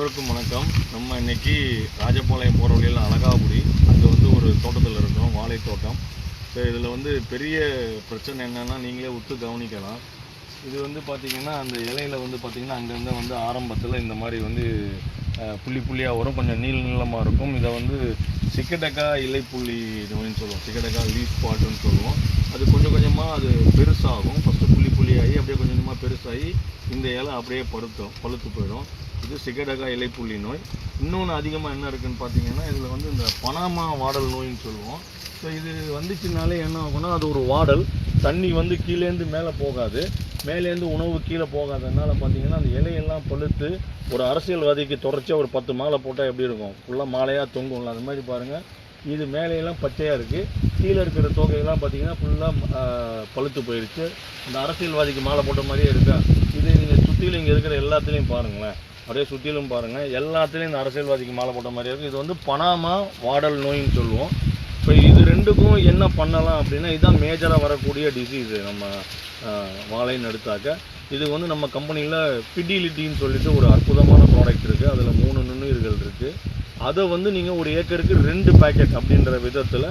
அனைவருக்கும் வணக்கம். நம்ம இன்றைக்கி ராஜபாளையம் போகிற வழியில் அழகாபுரி. அங்கே வந்து ஒரு தோட்டத்தில் இருக்கிறோம் வாழை தோட்டம். ஸோ இதில் வந்து பெரிய பிரச்சனை என்னென்னா நீங்களே உத்து கவனிக்கலாம். இது வந்து பார்த்தீங்கன்னா அந்த இலையில் வந்து பார்த்திங்கன்னா அங்கங்கே வந்து ஆரம்பத்தில் இந்த மாதிரி வந்து புள்ளி புள்ளியாக வரும். கொஞ்சம் நீள் நீளமாக இருக்கும். இதை வந்து சிக்கடக்கா இலை புள்ளி நோயின்னு சொல்லுவோம். சிக்கடக்கா லீஃப் பாட்டுன்னு சொல்லுவோம். அது கொஞ்சம் கொஞ்சமாக அது பெருசாகும். ஆகி அப்படியே கொஞ்சம் கொஞ்சமாக பெருசாகி இந்த இலை அப்படியே படுத்தும் பழுத்து போயிடும். இது சிகடகா இலைப்புள்ளி நோய். இன்னொன்று அதிகமாக என்ன இருக்குன்னு பார்த்தீங்கன்னா இதில் வந்து இந்த பனாமா வாடல் நோயின்னு சொல்லுவோம். ஸோ இது வந்துச்சுனாலே என்ன ஆகும்னா அது ஒரு வாடல். தண்ணி வந்து கீழேருந்து மேலே போகாது. மேலேருந்து உணவு கீழே போகாதனால பார்த்தீங்கன்னா அந்த இலையெல்லாம் பழுத்து ஒரு அரசியல்வாதிக்கு தொடர்ச்சியாக ஒரு பத்து மாலை போட்டால் எப்படி இருக்கும்? ஃபுல்லாக மாலையாக தொங்கும்ல. அது மாதிரி பாருங்கள் இது மேலையெல்லாம் பச்சையாக இருக்குது கீழே இருக்கிற தொகையெல்லாம் பார்த்தீங்கன்னா ஃபுல்லாக பழுத்து போயிடுச்சு இந்த அரசியல்வாதிக்கு மாலை போட்ட மாதிரியே இருக்கா? இது நீங்கள் சுற்றிலும் இங்கே இருக்கிற எல்லாத்துலேயும் பாருங்களேன். அப்படியே சுற்றிலும் பாருங்கள் எல்லாத்துலேயும் இந்த அரசியல்வாதிக்கு மாலை போட்ட மாதிரியே இருக்குது இது வந்து பனாமா வாடல் நோயின்னு சொல்லுவோம். இப்போ இது ரெண்டுக்கும் என்ன பண்ணலாம் அப்படின்னா இதுதான் மேஜராக வரக்கூடிய டிசீஸு நம்ம வாழைன்னு எடுத்தாக்க இது வந்து நம்ம கம்பெனியில் பிடிலிட்டின்னு சொல்லிட்டு ஒரு அற்புதமான ப்ராடக்ட் இருக்குது அதில் மூணு நுண்ணுயிர்கள் இருக்குது அதை வந்து நீங்கள் ஒரு ஏக்கருக்கு ரெண்டு பேக்கெட் அப்படின்ற விதத்தில்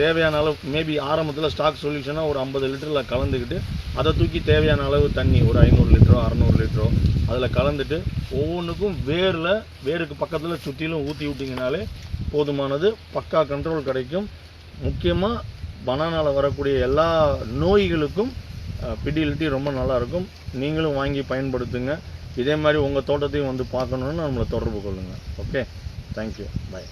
தேவையான அளவு மேபி ஆரம்பத்தில் ஸ்டாக் சொல்யூஷனாக ஒரு ஐம்பது லிட்டரில் கலந்துக்கிட்டு அதை தூக்கி தேவையான அளவு தண்ணி ஒரு ஐநூறு லிட்டரோ அறநூறு லிட்டரோ அதில் கலந்துட்டு ஒவ்வொன்றுக்கும் வேரில் வேருக்கு பக்கத்தில் சுற்றிலும் ஊற்றி விட்டிங்கனாலே போதுமானது பக்கா கண்ட்ரோல் கிடைக்கும். முக்கியமாக பனானாவில் வரக்கூடிய எல்லா நோய்களுக்கும் பிடிலிட்டி ரொம்ப நல்லா இருக்கும் நீங்களும் வாங்கி பயன்படுத்துங்க. இதே மாதிரி உங்கள் தோட்டத்தையும் வந்து பார்க்கணுன்னு நம்மளை தொடர்பு கொள்ளுங்கள் ஓகே thank you. Bye.